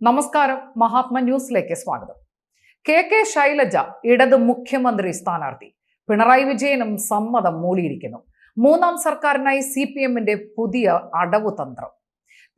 നമസ്കാരം മഹാത്മ ന്യൂസിലേക്ക് സ്വാഗതം. കെ കെ ശൈലജ ഇടത് മുഖ്യമന്ത്രി സ്ഥാനാർത്ഥി. പിണറായി വിജയനും സമ്മതം മൂളിയിരിക്കുന്നു. മൂന്നാം സർക്കാരിനായി സി പി എമ്മിന്റെ പുതിയ അടവു തന്ത്രം.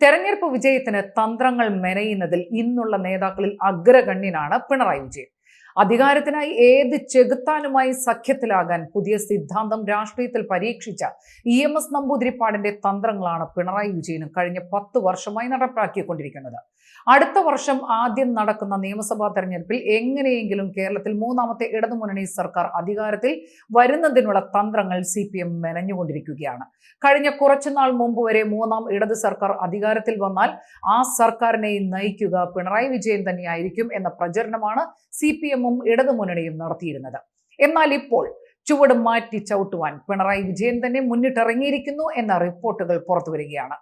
തെരഞ്ഞെടുപ്പ് വിജയത്തിന് തന്ത്രങ്ങൾ മെനയുന്നതിൽ ഇന്നുള്ള നേതാക്കളിൽ അഗ്രഗണ്യനാണ് പിണറായി വിജയൻ. അധികാരത്തിനായി ഏത് ചെകുത്താനുമായി സഖ്യത്തിലാകാൻ പുതിയ സിദ്ധാന്തം രാഷ്ട്രീയത്തിൽ പരീക്ഷിച്ച ഇ എം എസ് നമ്പൂതിരിപ്പാടിന്റെ തന്ത്രങ്ങളാണ് പിണറായി വിജയനും കഴിഞ്ഞ പത്ത് വർഷമായി നടപ്പാക്കിക്കൊണ്ടിരിക്കുന്നത്. അടുത്ത വർഷം ആദ്യം നടക്കുന്ന നിയമസഭാ തെരഞ്ഞെടുപ്പിൽ എങ്ങനെയെങ്കിലും കേരളത്തിൽ മൂന്നാമത്തെ ഇടതുമുന്നണി സർക്കാർ അധികാരത്തിൽ വരുന്നതിനുള്ള തന്ത്രങ്ങൾ സി പി എം മെനഞ്ഞുകൊണ്ടിരിക്കുകയാണ്. കഴിഞ്ഞ കുറച്ചുനാൾ മുമ്പ് വരെ മൂന്നാം ഇടത് സർക്കാർ അധികാരത്തിൽ വന്നാൽ ആ സർക്കാരിനെ നയിക്കുക പിണറായി വിജയൻ തന്നെയായിരിക്കും എന്ന പ്രചരണമാണ് സി പി എമ്മും ഇടതുമുന്നണിയും നടത്തിയിരുന്നത്. എന്നാൽ ഇപ്പോൾ ചുവട് മാറ്റി ചവിട്ടുവാൻ പിണറായി വിജയൻ തന്നെ മുന്നിട്ടിറങ്ങിയിരിക്കുന്നു എന്ന റിപ്പോർട്ടുകൾ പുറത്തു വരികയാണ്.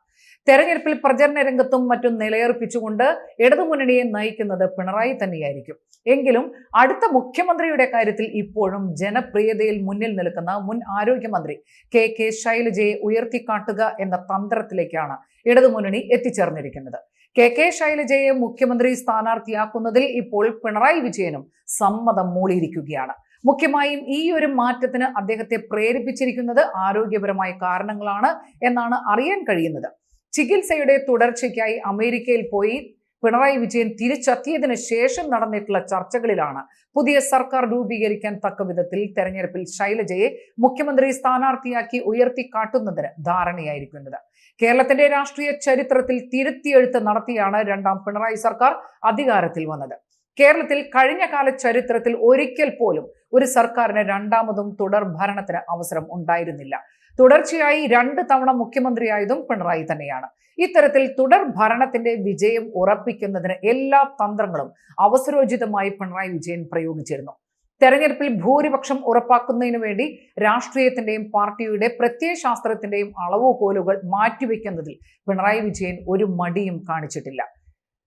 തെരഞ്ഞെടുപ്പിൽ പ്രചരണ രംഗത്തും മറ്റും നിലയുറപ്പിച്ചുകൊണ്ട് ഇടതുമുന്നണിയെ നയിക്കുന്നത് പിണറായി തന്നെയായിരിക്കും. എങ്കിലും അടുത്ത മുഖ്യമന്ത്രിയുടെ കാര്യത്തിൽ ഇപ്പോഴും ജനപ്രിയതയിൽ മുന്നിൽ നിൽക്കുന്ന മുൻ ആരോഗ്യമന്ത്രി കെ കെ ശൈലജയെ ഉയർത്തിക്കാട്ടുക എന്ന തന്ത്രത്തിലേക്കാണ് ഇടതുമുന്നണി എത്തിച്ചേർന്നിരിക്കുന്നത്. കെ കെ ശൈലജയെ മുഖ്യമന്ത്രി സ്ഥാനാർത്ഥിയാക്കുന്നതിൽ ഇപ്പോൾ പിണറായി വിജയനും സമ്മതം മൂളിയിരിക്കുകയാണ്. മുഖ്യമായും ഈ ഒരു മാറ്റത്തിന് അദ്ദേഹത്തെ പ്രേരിപ്പിച്ചിരിക്കുന്നത് ആരോഗ്യപരമായ കാരണങ്ങളാണ് എന്നാണ് അറിയാൻ കഴിയുന്നത്. ചികിത്സയുടെ തുടർച്ചയ്ക്കായി അമേരിക്കയിൽ പോയി പിണറായി വിജയൻ തിരിച്ചെത്തിയതിനു ശേഷം നടന്നിട്ടുള്ള ചർച്ചകളിലാണ് പുതിയ സർക്കാർ രൂപീകരിക്കാൻ തക്ക വിധത്തിൽ തെരഞ്ഞെടുപ്പിൽ ശൈലജയെ മുഖ്യമന്ത്രി സ്ഥാനാർത്ഥിയാക്കി ഉയർത്തിക്കാട്ടുന്നതിന് ധാരണയായിരിക്കുന്നത്. കേരളത്തിന്റെ രാഷ്ട്രീയ ചരിത്രത്തിൽ തിരുത്തിയെഴുത്ത് നടത്തിയാണ് രണ്ടാം പിണറായി സർക്കാർ അധികാരത്തിൽ വന്നത്. കേരളത്തിൽ കഴിഞ്ഞ കാല ചരിത്രത്തിൽ ഒരിക്കൽ പോലും ഒരു സർക്കാരിന് രണ്ടാമതും തുടർ ഭരണത്തിന് അവസരം ഉണ്ടായിരുന്നില്ല. തുടർച്ചയായി രണ്ട് തവണ മുഖ്യമന്ത്രിയായതും പിണറായി തന്നെയാണ്. ഇത്തരത്തിൽ തുടർ ഭരണത്തിന്റെ വിജയം ഉറപ്പിക്കുന്നതിന് എല്ലാ തന്ത്രങ്ങളും അവസരോചിതമായി പിണറായി വിജയൻ പ്രയോഗിച്ചിരുന്നു. തെരഞ്ഞെടുപ്പിൽ ഭൂരിപക്ഷം ഉറപ്പാക്കുന്നതിനു വേണ്ടി രാഷ്ട്രീയത്തിന്റെയും പാർട്ടിയുടെ പ്രത്യയശാസ്ത്രത്തിന്റെയും അളവുകോലുകൾ മാറ്റിവെക്കുന്നതിൽ പിണറായി വിജയൻ ഒരു മടിയും കാണിച്ചിട്ടില്ല.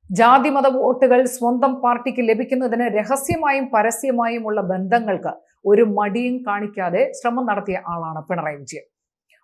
ജാതിമത വോട്ടുകൾ സ്വന്തം പാർട്ടിക്ക് ലഭിക്കുന്നതിന് രഹസ്യമായും പരസ്യമായും ഉള്ള ബന്ധങ്ങൾക്ക് ഒരു മടിയും കാണിക്കാതെ ശ്രമം നടത്തിയ ആളാണ് പിണറായി വിജയൻ.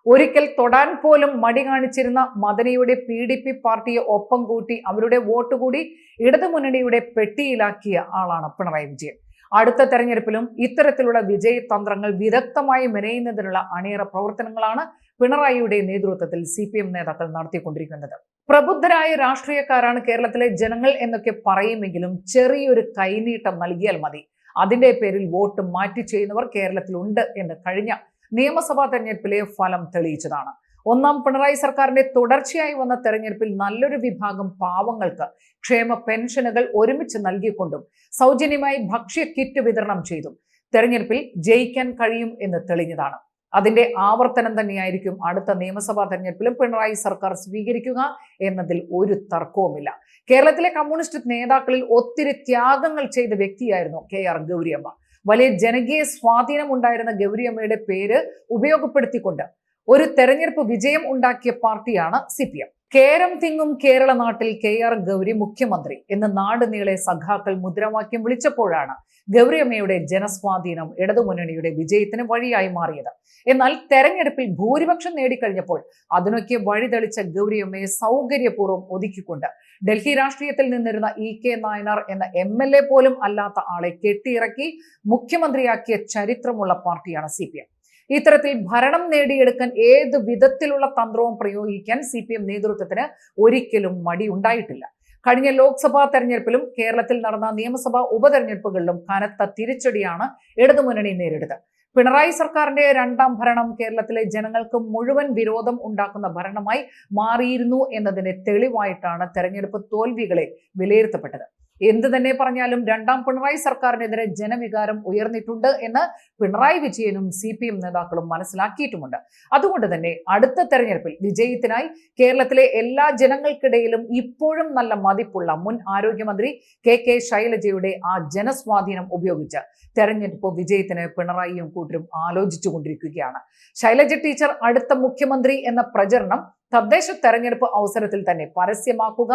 ഒരിക്കൽ തൊടാൻ പോലും മടി കാണിച്ചിരുന്ന മദനിയുടെ പി ഡി പി പാർട്ടിയെ ഒപ്പം കൂട്ടി അവരുടെ വോട്ട് കൂടി ഇടതുമുന്നണിയുടെ പെട്ടിയിലാക്കിയ ആളാണ് പിണറായി വിജയൻ. അടുത്ത തെരഞ്ഞെടുപ്പിലും ഇത്തരത്തിലുള്ള വിജയ തന്ത്രങ്ങൾ വിദഗ്ധമായി മെനയുന്നതിനുള്ള അണിയറ പ്രവർത്തനങ്ങളാണ് പിണറായിയുടെ നേതൃത്വത്തിൽ സി പി എം നേതാക്കൾ നടത്തിക്കൊണ്ടിരിക്കുന്നത്. പ്രബുദ്ധരായ രാഷ്ട്രീയക്കാരാണ് കേരളത്തിലെ ജനങ്ങൾ എന്നൊക്കെ പറയുമെങ്കിലും ചെറിയൊരു കൈനീട്ടം നൽകിയാൽ മതി. അതിന്റെ പേരിൽ വോട്ട് മാറ്റി ചെയ്യുന്നവർ കേരളത്തിലുണ്ട് എന്ന് കഴിഞ്ഞ നിയമസഭാ തെരഞ്ഞെടുപ്പിലെ ഫലം തെളിയിച്ചതാണ്. ഒന്നാം പിണറായി സർക്കാരിന്റെ തുടർച്ചയായി വന്ന തെരഞ്ഞെടുപ്പിൽ നല്ലൊരു വിഭാഗം പാവങ്ങൾക്ക് ക്ഷേമ പെൻഷനുകൾ ഒരുമിച്ച് നൽകിക്കൊണ്ടും സൗജന്യമായി ഭക്ഷ്യ കിറ്റ് വിതരണം ചെയ്തും തെരഞ്ഞെടുപ്പിൽ ജയിക്കാൻ കഴിയും എന്ന് തെളിഞ്ഞതാണ്. അതിന്റെ ആവർത്തനം തന്നെയായിരിക്കും അടുത്ത നിയമസഭാ തെരഞ്ഞെടുപ്പിലും പിണറായി സർക്കാർ സ്വീകരിക്കുക എന്നതിൽ ഒരു തർക്കവുമില്ല. കേരളത്തിലെ കമ്മ്യൂണിസ്റ്റ് നേതാക്കളിൽ ഒത്തിരി ത്യാഗങ്ങൾ ചെയ്ത വ്യക്തിയായിരുന്നു കെ ആർ ഗൗരിയമ്മ. വലിയ ജനകീയ സ്വാധീനം ഉണ്ടായിരുന്ന ഗൗരിയമ്മയുടെ പേര് ഉപയോഗപ്പെടുത്തിക്കൊണ്ട് ഒരു തെരഞ്ഞെടുപ്പ് വിജയം ഉണ്ടാക്കിയ പാർട്ടിയാണ് സി പി എം. കേരം തിങ്ങും കേരള നാട്ടിൽ കെ ആർ ഗൗരി മുഖ്യമന്ത്രി എന്ന് നാട് നീളെ സഖാക്കൾ മുദ്രാവാക്യം വിളിച്ചപ്പോഴാണ് ഗൗരിയമ്മയുടെ ജനസ്വാധീനം ഇടതുമുന്നണിയുടെ വിജയത്തിന് വഴിയായി മാറിയത്. എന്നാൽ തെരഞ്ഞെടുപ്പിൽ ഭൂരിപക്ഷം നേടിക്കഴിഞ്ഞപ്പോൾ അതിനൊക്കെ വഴിതെളിച്ച ഗൗരിയമ്മയെ സൗകര്യപൂർവം ഒതുക്കിക്കൊണ്ട് ഡൽഹി രാഷ്ട്രീയത്തിൽ നിന്നിരുന്ന ഇ കെ നായനാർ എന്ന എം എൽ എ പോലും അല്ലാത്ത ആളെ കെട്ടിയിറക്കി മുഖ്യമന്ത്രിയാക്കിയ ചരിത്രമുള്ള പാർട്ടിയാണ് സി പി എം. ഇത്തരത്തിൽ ഭരണം നേടിയെടുക്കാൻ ഏത് വിധത്തിലുള്ള തന്ത്രവും പ്രയോഗിക്കാൻ സി പി എം നേതൃത്വത്തിന് ഒരിക്കലും മടി ഉണ്ടായിട്ടില്ല. കഴിഞ്ഞ ലോക്സഭാ തെരഞ്ഞെടുപ്പിലും കേരളത്തിൽ നടന്ന നിയമസഭാ ഉപതെരഞ്ഞെടുപ്പുകളിലും കനത്ത തിരിച്ചടിയാണ് ഇടതുമുന്നണി നേരിട്ടത്. പിണറായി സർക്കാരിന്റെ രണ്ടാം ഭരണം കേരളത്തിലെ ജനങ്ങൾക്ക് മുഴുവൻ വിരോധം ഉണ്ടാക്കുന്ന ഭരണമായി മാറിയിരുന്നു എന്നതിന്റെ തെളിവായിട്ടാണ് തെരഞ്ഞെടുപ്പ് തോൽവികളെ വിലയിരുത്തപ്പെട്ടത്. എന്ത് തന്നെ പറഞ്ഞാലും രണ്ടാം പിണറായി സർക്കാരിനെതിരെ ജനവികാരം ഉയർന്നിട്ടുണ്ട് എന്ന് പിണറായി വിജയനും സി പി എം നേതാക്കളും മനസ്സിലാക്കിയിട്ടുമുണ്ട്. അതുകൊണ്ട് തന്നെ അടുത്ത തെരഞ്ഞെടുപ്പിൽ വിജയത്തിനായി കേരളത്തിലെ എല്ലാ ജനങ്ങൾക്കിടയിലും ഇപ്പോഴും നല്ല മതിപ്പുള്ള മുൻ ആരോഗ്യമന്ത്രി കെ കെ ശൈലജയുടെ ആ ജനസ്വാധീനം ഉപയോഗിച്ച് തെരഞ്ഞെടുപ്പ് വിജയത്തിന് പിണറായിയും കൂട്ടരും ആലോചിച്ചു കൊണ്ടിരിക്കുകയാണ് ശൈലജ ടീച്ചർ അടുത്ത മുഖ്യമന്ത്രി എന്ന പ്രചരണം തദ്ദേശ തെരഞ്ഞെടുപ്പ് അവസരത്തിൽ തന്നെ പരസ്യമാക്കുക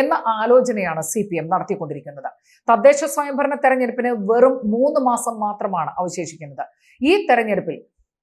എന്ന ആലോചനയാണ് സി പി എം നടത്തിക്കൊണ്ടിരിക്കുന്നത്. തദ്ദേശ സ്വയംഭരണ തെരഞ്ഞെടുപ്പിന് വെറും മൂന്ന് മാസം മാത്രമാണ് അവശേഷിക്കുന്നത്. ഈ തെരഞ്ഞെടുപ്പിൽ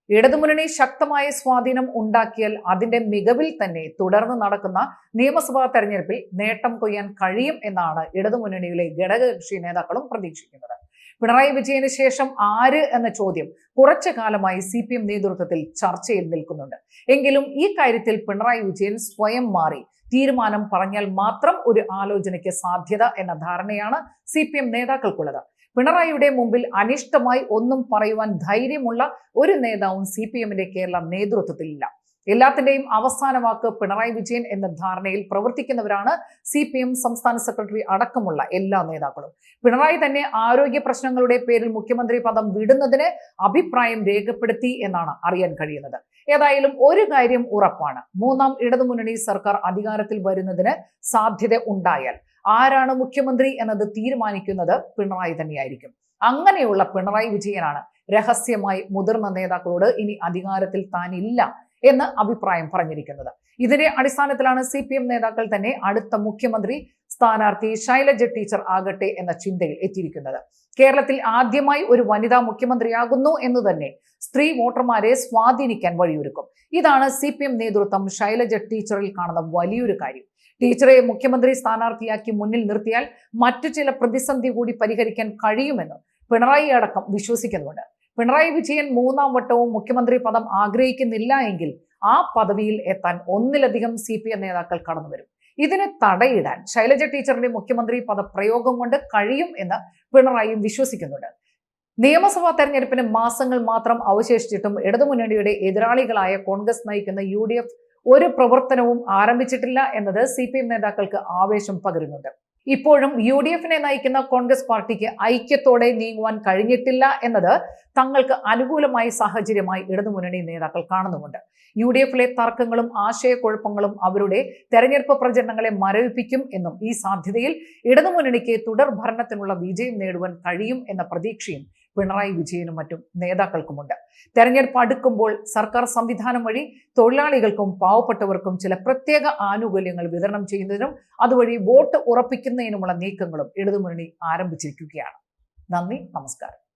ഇടതുമുന്നണി ശക്തമായ സ്വാധീനം ഉണ്ടാക്കിയാൽ അതിന്റെ മികവിൽ തന്നെ തുടർന്ന് നടക്കുന്ന നിയമസഭാ തെരഞ്ഞെടുപ്പിൽ നേട്ടം കൊയ്യാൻ കഴിയും എന്നാണ് ഇടതുമുന്നണിയിലെ ഘടകകക്ഷി നേതാക്കളും പ്രതീക്ഷിക്കുന്നത്. പിണറായി വിജയന് ശേഷം ആര് എന്ന ചോദ്യം കുറച്ചു കാലമായി സി പി എം നേതൃത്വത്തിൽ ചർച്ചയിൽ നിൽക്കുന്നുണ്ട്. എങ്കിലും ഈ കാര്യത്തിൽ പിണറായി വിജയൻ സ്വയം മാറി തീരുമാനം പറഞ്ഞാൽ മാത്രം ഒരു ആലോചനയ്ക്ക് സാധ്യത എന്ന ധാരണയാണ് സി പി എം നേതാക്കൾക്കുള്ളത്. പിണറായിയുടെ മുമ്പിൽ അനിഷ്ടമായി ഒന്നും പറയുവാൻ ധൈര്യമുള്ള ഒരു നേതാവും സി പി എമ്മിന്റെ കേരള നേതൃത്വത്തിലില്ല. എല്ലാത്തിന്റെയും അവസാന വാക്ക് പിണറായി വിജയൻ എന്ന ധാരണയിൽ പ്രവർത്തിക്കുന്നവരാണ് സി പി എം സംസ്ഥാന സെക്രട്ടറി അടക്കമുള്ള എല്ലാ നേതാക്കളും. പിണറായി തന്നെ ആരോഗ്യ പ്രശ്നങ്ങളുടെ പേരിൽ മുഖ്യമന്ത്രി പദം വിടുന്നതിന് അഭിപ്രായം രേഖപ്പെടുത്തി എന്നാണ് അറിയാൻ കഴിയുന്നത്. ഏതായാലും ഒരു കാര്യം ഉറപ്പാണ്. മൂന്നാം ഇടതുമുന്നണി സർക്കാർ അധികാരത്തിൽ വരുന്നതിന് സാധ്യത ഉണ്ടായാൽ ആരാണ് മുഖ്യമന്ത്രി എന്നത് തീരുമാനിക്കുന്നത് പിണറായി തന്നെയായിരിക്കും. അങ്ങനെയുള്ള പിണറായി വിജയനാണ് രഹസ്യമായി മുതിർന്ന നേതാക്കളോട് ഇനി അധികാരത്തിൽ താനില്ല എന്ന് അഭിപ്രായം പറഞ്ഞിരിക്കുന്നത്. ഇതിന്റെ അടിസ്ഥാനത്തിലാണ് സി പി എം നേതാക്കൾ തന്നെ അടുത്ത മുഖ്യമന്ത്രി സ്ഥാനാർത്ഥി ശൈലജ ടീച്ചർ ആകട്ടെ എന്ന ചിന്തയിൽ എത്തിയിരിക്കുന്നത്. കേരളത്തിൽ ആദ്യമായി ഒരു വനിതാ മുഖ്യമന്ത്രിയാകുന്നു എന്ന് തന്നെ സ്ത്രീ വോട്ടർമാരെ സ്വാധീനിക്കാൻ വഴിയൊരുക്കും. ഇതാണ് സി പി എം നേതൃത്വം ശൈലജ ടീച്ചറിൽ കാണുന്ന വലിയൊരു കാര്യം. ടീച്ചറെ മുഖ്യമന്ത്രി സ്ഥാനാർത്ഥിയാക്കി മുന്നിൽ നിർത്തിയാൽ മറ്റു ചില പ്രതിസന്ധി കൂടി പരിഹരിക്കാൻ കഴിയുമെന്നും പിണറായി അടക്കം വിശ്വസിക്കുന്നുണ്ട്. പിണറായി വിജയൻ മൂന്നാം വട്ടവും മുഖ്യമന്ത്രി പദം ആഗ്രഹിക്കുന്നില്ല എങ്കിൽ ആ പദവിയിൽ എത്താൻ ഒന്നിലധികം സി പി എം നേതാക്കൾ കടന്നു വരും ഇതിനെ തടയിടാൻ ശൈലജ ടീച്ചറിന്റെ മുഖ്യമന്ത്രി പദപ്രയോഗം കൊണ്ട് കഴിയും എന്ന് പിണറായിയും വിശ്വസിക്കുന്നുണ്ട്. നിയമസഭാ തെരഞ്ഞെടുപ്പിന് മാസങ്ങൾ മാത്രം അവശേഷിച്ചിട്ടും ഇടതുമുന്നണിയുടെ എതിരാളികളായ കോൺഗ്രസ് നയിക്കുന്ന യു ഒരു പ്രവർത്തനവും ആരംഭിച്ചിട്ടില്ല എന്നത് സി നേതാക്കൾക്ക് ആവേശം പകരുന്നുണ്ട്. ഇപ്പോഴും യു ഡി എഫിനെ നയിക്കുന്ന കോൺഗ്രസ് പാർട്ടിക്ക് ഐക്യത്തോടെ നീങ്ങുവാൻ കഴിഞ്ഞിട്ടില്ല എന്നത് തങ്ങൾക്ക് അനുകൂലമായ സാഹചര്യമായി ഇടതുമുന്നണി നേതാക്കൾ കാണുന്നുമുണ്ട്. യു ഡി എഫിലെ തർക്കങ്ങളും ആശയക്കുഴപ്പങ്ങളും അവരുടെ തെരഞ്ഞെടുപ്പ് പ്രചരണങ്ങളെ മരവിപ്പിക്കും എന്നും ഈ സാധ്യതയിൽ ഇടതുമുന്നണിക്ക് തുടർ ഭരണത്തിനുള്ള വിജയം നേടുവാൻ കഴിയും എന്ന പ്രതീക്ഷയും പിണറായി വിജയനും മറ്റും നേതാക്കൾക്കുമുണ്ട്. തെരഞ്ഞെടുപ്പ് അടുക്കുമ്പോൾ സർക്കാർ സംവിധാനം വഴി തൊഴിലാളികൾക്കും പാവപ്പെട്ടവർക്കും ചില പ്രത്യേക ആനുകൂല്യങ്ങൾ വിതരണം ചെയ്യുന്നതിനും അതുവഴി വോട്ട് ഉറപ്പിക്കുന്നതിനുമുള്ള നീക്കങ്ങളും ഇടതുമുന്നണി ആരംഭിച്ചിരിക്കുകയാണ്. നന്ദി നമസ്കാരം.